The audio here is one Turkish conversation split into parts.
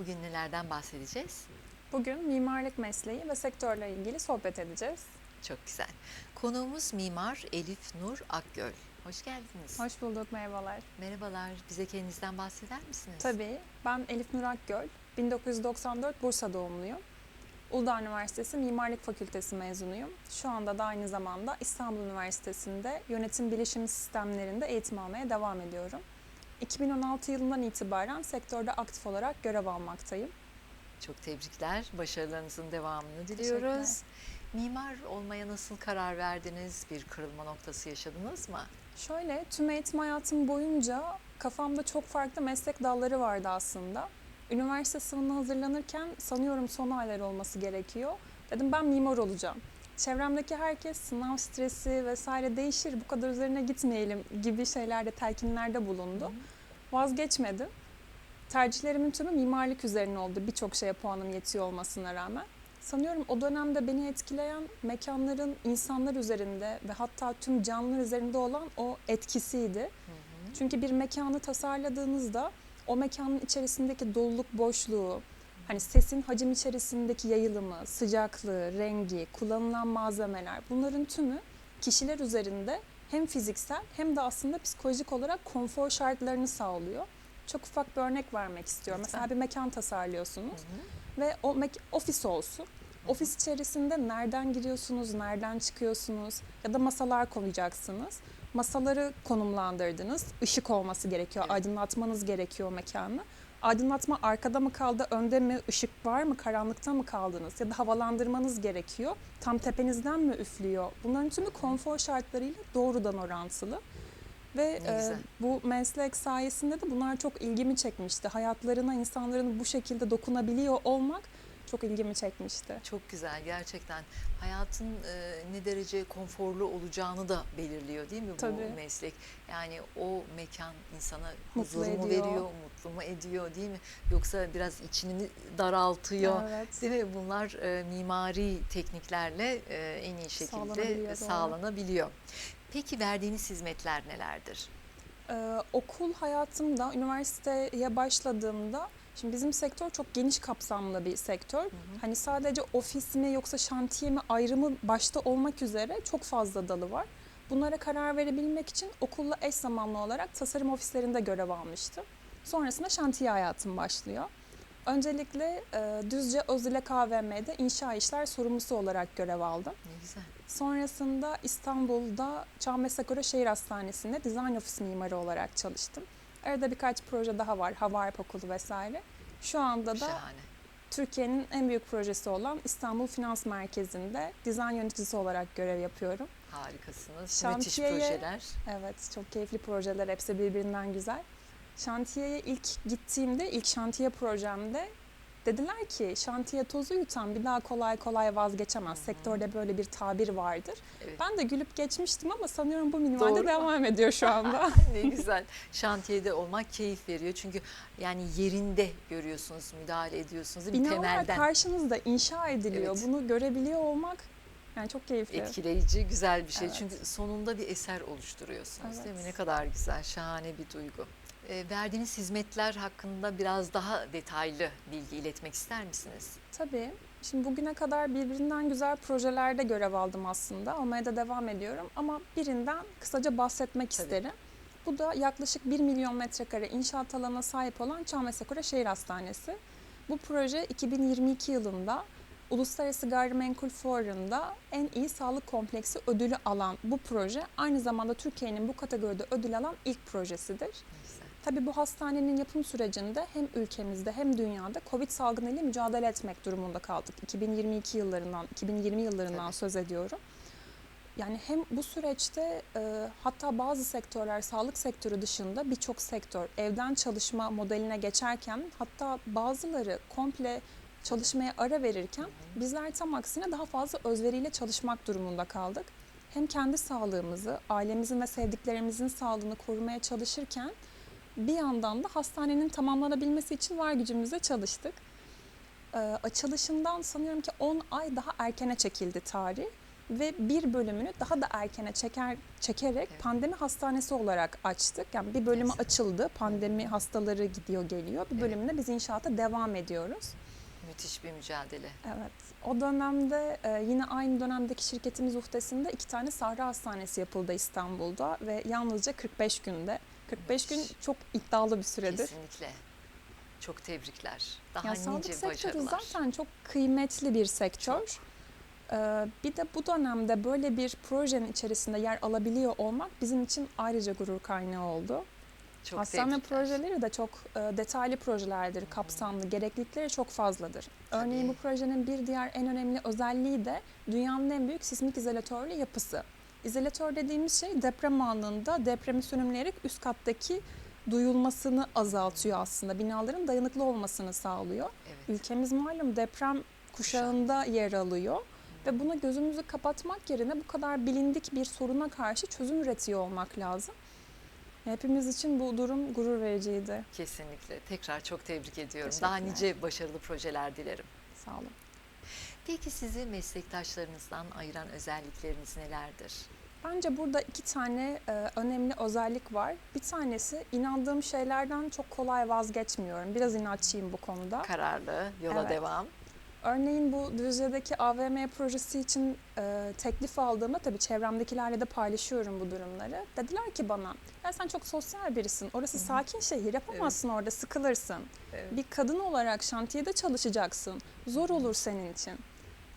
Bugün nelerden bahsedeceğiz? Bugün mimarlık mesleği ve sektörle ilgili sohbet edeceğiz. Çok güzel. Konuğumuz mimar Elif Nur Akgöl. Hoş geldiniz. Hoş bulduk, merhabalar. Merhabalar. Bize kendinizden bahseder misiniz? Tabii, ben Elif Nur Akgöl, 1994 Bursa doğumluyum. Uludağ Üniversitesi Mimarlık Fakültesi mezunuyum. Şu anda da aynı zamanda İstanbul Üniversitesi'nde yönetim bilişim sistemlerinde eğitim almaya devam ediyorum. 2016 yılından itibaren sektörde aktif olarak görev almaktayım. Çok tebrikler. Başarılarınızın devamını diliyoruz. Mimar olmaya nasıl karar verdiniz? Bir kırılma noktası yaşadınız mı? Şöyle tüm eğitim hayatım boyunca kafamda çok farklı meslek dalları vardı aslında. Üniversite sınavına hazırlanırken sanıyorum son aylar olması gerekiyor. Dedim ben mimar olacağım. Çevremdeki herkes sınav stresi vesaire değişir bu kadar üzerine gitmeyelim gibi şeylerde telkinlerde bulundu. Vazgeçmedim. Tercihlerimin tümü mimarlık üzerine oldu birçok şeye puanım yetiyor olmasına rağmen. Sanıyorum o dönemde beni etkileyen mekanların insanlar üzerinde ve hatta tüm canlılar üzerinde olan o etkisiydi. Çünkü bir mekanı tasarladığınızda o mekanın içerisindeki doluluk boşluğu, hani sesin hacim içerisindeki yayılımı, sıcaklığı, rengi, kullanılan malzemeler bunların tümü kişiler üzerinde hem fiziksel hem de aslında psikolojik olarak konfor şartlarını sağlıyor. Çok ufak bir örnek vermek istiyorum. Lütfen. Mesela bir mekan tasarlıyorsunuz ve o mek- ofis olsun. Ofis içerisinde nereden giriyorsunuz, nereden çıkıyorsunuz ya da masalar koyacaksınız. Masaları konumlandırdınız. Işık olması gerekiyor, Evet. aydınlatmanız gerekiyor mekanı. Aydınlatma arkada mı kaldı, önde mi, ışık var mı, karanlıkta mı kaldınız ya da havalandırmanız gerekiyor. Tam tepenizden mi üflüyor? Bunların tümü konfor şartlarıyla doğrudan orantılı. Ve e, bu meslek sayesinde de bunlar çok ilgimi çekmişti. Hayatlarına insanların bu şekilde dokunabiliyor olmak çok ilgimi çekmişti. Çok güzel gerçekten. Hayatın e, ne derece konforlu olacağını da belirliyor değil mi bu Tabii. meslek? Yani o mekan insana Mutlu huzur mu veriyor, mutlu mu ediyor değil mi? Yoksa biraz içini mi daraltıyor? Evet. Değil mi? Bunlar e, mimari tekniklerle e, en iyi şekilde Sağlanabiliyor, doğru. sağlanabiliyor. Peki verdiğiniz hizmetler nelerdir? Ee, okul hayatımda, üniversiteye başladığımda, şimdi bizim sektör çok geniş kapsamlı bir sektör. Hani sadece ofis mi yoksa şantiye mi ayrımı başta olmak üzere çok fazla dalı var. Bunlara karar verebilmek için okulla eş zamanlı olarak tasarım ofislerinde görev almıştım. Sonrasında şantiye hayatım başlıyor. Öncelikle e, Düzce Özile KVM'de inşa işler sorumlusu olarak görev aldım. Ne güzel. Sonrasında İstanbul'da Çağmesakura Şehir Hastanesi'nde dizayn ofis mimarı olarak çalıştım. Arada birkaç proje daha var, Hava Harp Okulu vesaire. Şu anda da Şahane. Türkiye'nin en büyük projesi olan İstanbul Finans Merkezi'nde dizayn yöneticisi olarak görev yapıyorum. Harikasınız. Müthiş projeler. Evet, çok keyifli projeler, hepsi birbirinden güzel. Şantiyeye ilk gittiğimde, ilk şantiye projemde dediler ki şantiye tozu yutan bir daha kolay kolay vazgeçemez. Sektörde böyle bir tabir vardır. Evet. Ben de gülüp geçmiştim ama sanıyorum bu minvalde Doğru. devam ediyor şu anda. ne güzel. Şantiyede olmak keyif veriyor. Çünkü yani yerinde görüyorsunuz, müdahale ediyorsunuz. mi? Binalar temelden karşınızda inşa ediliyor. Evet. Bunu görebiliyor olmak yani çok keyifli. etkileyici, güzel bir şey. Evet. Çünkü sonunda bir eser oluşturuyorsunuz değil mi? Evet. Ne kadar güzel, şahane bir duygu. E, verdiğiniz hizmetler hakkında biraz daha detaylı bilgi iletmek ister misiniz? Tabii. Şimdi bugüne kadar birbirinden güzel projelerde görev aldım aslında. Almaya da devam ediyorum. Ama birinden kısaca bahsetmek Tabii. isterim. Bu da yaklaşık 1 milyon metrekare inşaat alanına sahip olan Çamlıcakura Şehir Hastanesi. Bu proje 2022 yılında Uluslararası Gayrimenkul Fuarı'nda en iyi sağlık kompleksi ödülü alan bu proje aynı zamanda Türkiye'nin bu kategoride ödül alan ilk projesidir. Tabii bu hastanenin yapım sürecinde hem ülkemizde hem dünyada Covid salgınıyla mücadele etmek durumunda kaldık. 2022 yıllarından, 2020 yıllarından Tabii. söz ediyorum. Yani hem bu süreçte e, hatta bazı sektörler sağlık sektörü dışında birçok sektör evden çalışma modeline geçerken hatta bazıları komple çalışmaya ara verirken bizler tam aksine daha fazla özveriyle çalışmak durumunda kaldık. Hem kendi sağlığımızı, ailemizin ve sevdiklerimizin sağlığını korumaya çalışırken bir yandan da hastanenin tamamlanabilmesi için var gücümüzle çalıştık. Ee, açılışından sanıyorum ki 10 ay daha erkene çekildi tarih. ve bir bölümünü daha da erkene çeker çekerek Evet. pandemi hastanesi olarak açtık. Yani bir bölümü Güzel. açıldı. Pandemi hastaları gidiyor geliyor. Bir Evet. bölümünde biz inşaata devam ediyoruz. Müthiş bir mücadele. Evet. O dönemde e, yine aynı dönemdeki şirketimiz uhdesinde iki tane Sahra Hastanesi yapıldı İstanbul'da ve yalnızca 45 günde. 45 gün çok iddialı bir süredir. Kesinlikle. Çok tebrikler. Daha Ya sağlık nice sektörü başarılar. zaten çok kıymetli bir sektör. Ee, bir de bu dönemde böyle bir projenin içerisinde yer alabiliyor olmak bizim için ayrıca gurur kaynağı oldu. Çok Hastane tebrikler. projeleri de çok e, detaylı projelerdir, kapsamlı, gereklilikleri çok fazladır. Örneğin Tabii. bu projenin bir diğer en önemli özelliği de dünyanın en büyük sismik izolatörlü yapısı. İzolatör dediğimiz şey deprem anında depremi sönümleyerek üst kattaki duyulmasını azaltıyor aslında. Binaların dayanıklı olmasını sağlıyor. Evet. Ülkemiz malum deprem kuşağında yer alıyor ve buna gözümüzü kapatmak yerine bu kadar bilindik bir soruna karşı çözüm üretiyor olmak lazım. Hepimiz için bu durum gurur vericiydi. Kesinlikle. Tekrar çok tebrik ediyorum. Daha nice başarılı projeler dilerim. Sağ olun. Peki sizi meslektaşlarınızdan ayıran özellikleriniz nelerdir? Bence burada iki tane e, önemli özellik var. Bir tanesi inandığım şeylerden çok kolay vazgeçmiyorum. Biraz inatçıyım bu konuda. Kararlı, yola Evet. devam. Örneğin bu Düzce'deki AVM projesi için e, teklif aldığımda tabii çevremdekilerle de paylaşıyorum bu durumları. Dediler ki bana ya sen çok sosyal birisin. Orası Hı hı. sakin şehir yapamazsın orada sıkılırsın. Evet. Bir kadın olarak şantiyede çalışacaksın. Zor olur senin için.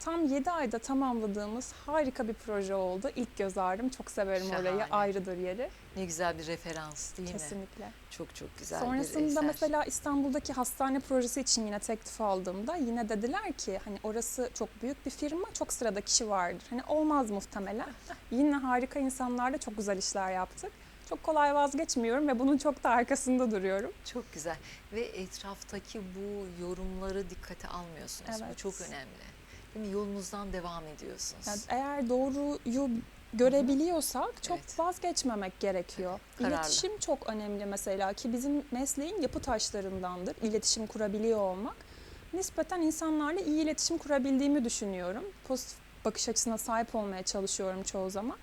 Tam 7 ayda tamamladığımız harika bir proje oldu. İlk göz ağrım. Çok severim orayı. Şahane. Ayrıdır yeri. Ne güzel bir referans değil mi? Kesinlikle. Çok çok güzel bir Sonrasında eser. mesela İstanbul'daki hastane projesi için yine teklif aldığımda yine dediler ki hani orası çok büyük bir firma, çok sırada kişi vardır. Hani olmaz muhtemelen. yine harika insanlarla çok güzel işler yaptık. Çok kolay vazgeçmiyorum ve bunun çok da arkasında duruyorum. Çok güzel. Ve etraftaki bu yorumları dikkate almıyorsunuz. Bu Evet. çok önemli. Değil mi? Yolunuzdan devam ediyorsunuz. Yani eğer doğruyu görebiliyorsak çok Evet. vazgeçmemek gerekiyor. Kararlı. İletişim çok önemli mesela ki bizim mesleğin yapı taşlarındandır. İletişim kurabiliyor olmak. Nispeten insanlarla iyi iletişim kurabildiğimi düşünüyorum. Pozitif bakış açısına sahip olmaya çalışıyorum çoğu zaman.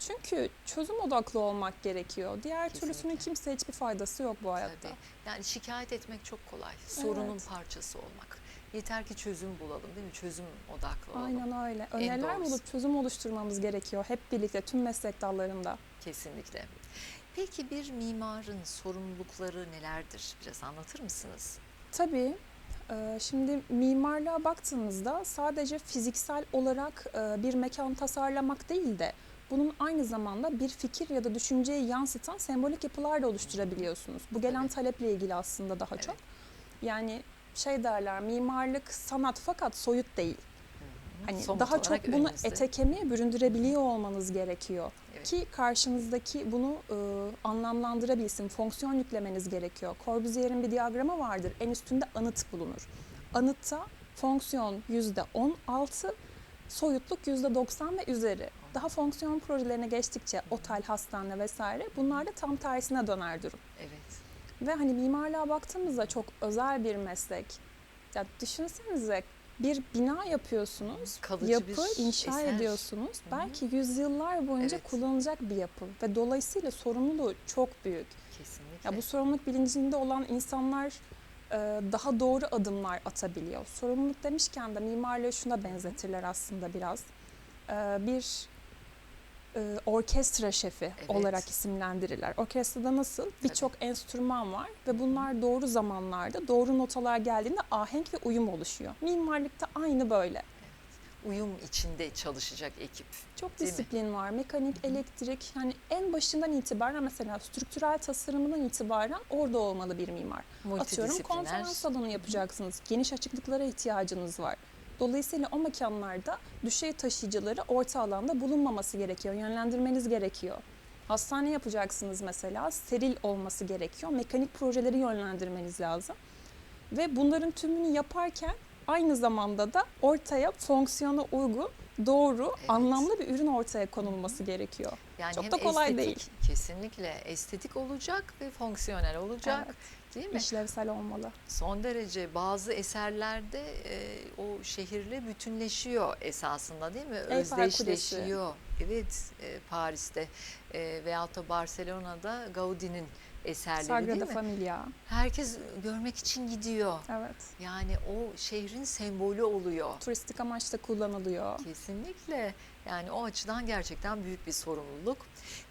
Çünkü çözüm odaklı olmak gerekiyor. Diğer türlüsünün Kesinlikle. kimseye hiçbir faydası yok bu hayatta. Tabii. Yani şikayet etmek çok kolay. Sorunun parçası olmak. Yeter ki çözüm bulalım değil mi? Çözüm odaklı olalım. Aynen öyle. Öneriler bulup çözüm oluşturmamız gerekiyor hep birlikte tüm meslek dallarında. Kesinlikle. Peki bir mimarın sorumlulukları nelerdir? Biraz anlatır mısınız? Tabii. Ee, Şimdi mimarlığa baktığımızda sadece fiziksel olarak e, bir mekan tasarlamak değil de bunun aynı zamanda bir fikir ya da düşünceyi yansıtan sembolik yapılar da oluşturabiliyorsunuz. Bu gelen Evet. taleple ilgili aslında daha Evet. çok. Yani şey derler mimarlık sanat fakat soyut değil. Hani Somut daha çok bunu önünüzde. ete kemiğe büründürebiliyor olmanız gerekiyor. Evet. Ki karşınızdaki bunu e, anlamlandırabilsin, fonksiyon yüklemeniz gerekiyor. Corbusier'in bir diyagramı vardır. En üstünde anıt bulunur. Anıtta fonksiyon %16, soyutluk %90 ve üzeri. Daha fonksiyon projelerine geçtikçe otel, hastane vesaire bunlar da tam tersine döner durum. Evet. Ve hani mimarlığa baktığımızda çok özel bir meslek. Ya düşünsenize bir bina yapıyorsunuz, Kalıcı yapı inşa eser. ediyorsunuz. Hı hı. Belki yüzyıllar boyunca Evet. kullanılacak bir yapı ve dolayısıyla sorumluluğu çok büyük. Kesinlikle. Ya bu sorumluluk bilincinde olan insanlar e, daha doğru adımlar atabiliyor. Sorumluluk demişken de mimarlığı şuna benzetirler aslında biraz. E, bir e, orkestra şefi Evet. olarak isimlendirirler. Orkestrada nasıl? Birçok enstrüman var ve bunlar doğru zamanlarda, doğru notalar geldiğinde ahenk ve uyum oluşuyor. Mimarlıkta aynı böyle. Uyum içinde çalışacak ekip. Çok Değil mi? disiplin var. Mekanik, elektrik. Yani en başından itibaren mesela strüktürel tasarımından itibaren orada olmalı bir mimar. Atıyorum konferans salonu yapacaksınız. Geniş açıklıklara ihtiyacınız var. Dolayısıyla o mekanlarda düşey taşıyıcıları orta alanda bulunmaması gerekiyor. Yönlendirmeniz gerekiyor. Hastane yapacaksınız mesela. Steril olması gerekiyor. Mekanik projeleri yönlendirmeniz lazım. Ve bunların tümünü yaparken aynı zamanda da ortaya fonksiyona uygun, doğru, Evet. anlamlı bir ürün ortaya konulması gerekiyor. Yani Çok da kolay estetik, değil. Kesinlikle estetik olacak ve fonksiyonel olacak. Evet. Değil mi? İşlevsel olmalı. Son derece bazı eserlerde e, o şehirle bütünleşiyor esasında değil mi? Kulesi. Özdeşleşiyor. Evet e, Paris'te e, veyahut da Barcelona'da Gaudi'nin eserleri Sagrada değil mi? Familia. Herkes görmek için gidiyor. Evet. Yani o şehrin sembolü oluyor. Turistik amaçla kullanılıyor. Kesinlikle. Yani o açıdan gerçekten büyük bir sorumluluk.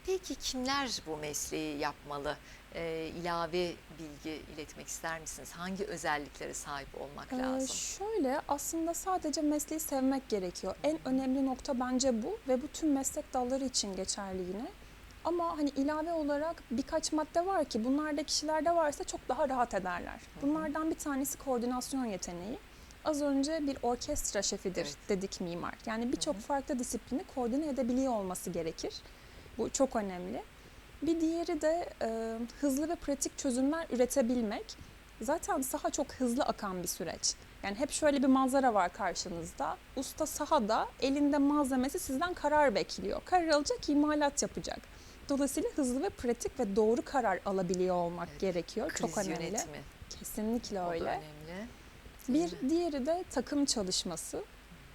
Peki kimler bu mesleği yapmalı? Ee, ilave bilgi iletmek ister misiniz? Hangi özelliklere sahip olmak Ee, lazım? şöyle aslında sadece mesleği sevmek gerekiyor. En önemli nokta bence bu ve bu tüm meslek dalları için geçerli yine. Ama hani ilave olarak birkaç madde var ki bunlarda kişilerde varsa çok daha rahat ederler. Bunlardan bir tanesi koordinasyon yeteneği. Az önce bir orkestra şefidir Evet. dedik mimar. Yani birçok farklı disiplini koordine edebiliyor olması gerekir. Bu çok önemli. Bir diğeri de e, hızlı ve pratik çözümler üretebilmek. Zaten saha çok hızlı akan bir süreç. Yani hep şöyle bir manzara var karşınızda. Usta sahada elinde malzemesi sizden karar bekliyor. Karar alacak, imalat yapacak. Dolayısıyla hızlı ve pratik ve doğru karar alabiliyor olmak Evet, gerekiyor. Kriz çok önemli. yönetimi. Kesinlikle O öyle. önemli. Bir diğeri de takım çalışması.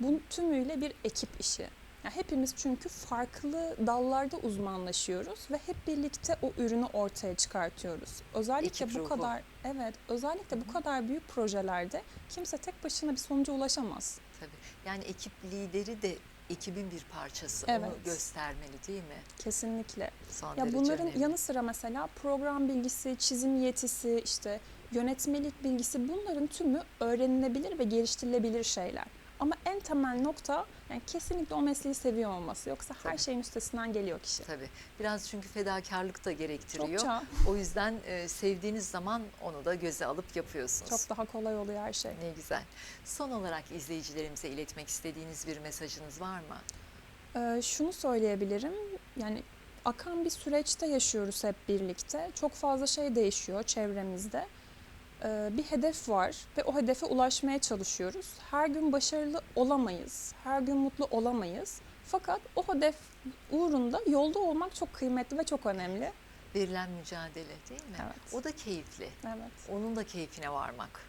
Bu tümüyle bir ekip işi. Ya hepimiz çünkü farklı dallarda uzmanlaşıyoruz ve hep birlikte o ürünü ortaya çıkartıyoruz. Özellikle Ekip bu ruhu. kadar evet, özellikle bu kadar büyük projelerde kimse tek başına bir sonuca ulaşamaz. Tabii. Yani ekip lideri de ekibin bir parçası. Onu Evet. göstermeli değil mi? Kesinlikle. Son Ya bunların önemli. yanı sıra mesela program bilgisi, çizim yetisi, işte yönetmelik bilgisi bunların tümü öğrenilebilir ve geliştirilebilir şeyler. Ama en temel nokta yani kesinlikle o mesleği seviyor olması. Yoksa her Tabii. şeyin üstesinden geliyor kişi. Tabii. Biraz çünkü fedakarlık da gerektiriyor. Çokça, O yüzden e, sevdiğiniz zaman onu da göze alıp yapıyorsunuz. çok daha kolay oluyor her şey. Ne güzel. Son olarak izleyicilerimize iletmek istediğiniz bir mesajınız var mı? Ee, şunu söyleyebilirim. Yani akan bir süreçte yaşıyoruz hep birlikte. Çok fazla şey değişiyor çevremizde. Ee, bir hedef var ve o hedefe ulaşmaya çalışıyoruz. Her gün başarılı olamayız. Her gün mutlu olamayız. Fakat o hedef uğrunda yolda olmak çok kıymetli ve çok önemli. Verilen mücadele değil mi? Evet. O da keyifli. Evet. Onun da keyfine varmak.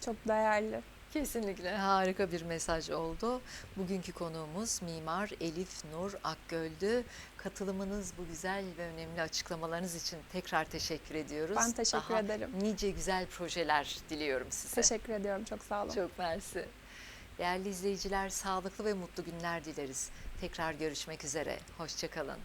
Çok değerli. Kesinlikle harika bir mesaj oldu. Bugünkü konuğumuz Mimar Elif Nur Akgöl'dü. Katılımınız bu güzel ve önemli açıklamalarınız için tekrar teşekkür ediyoruz. Ben teşekkür Daha ederim. Nice güzel projeler diliyorum size. Teşekkür ediyorum. Çok sağ olun. Çok mersi. Değerli izleyiciler sağlıklı ve mutlu günler dileriz. Tekrar görüşmek üzere. Hoşçakalın.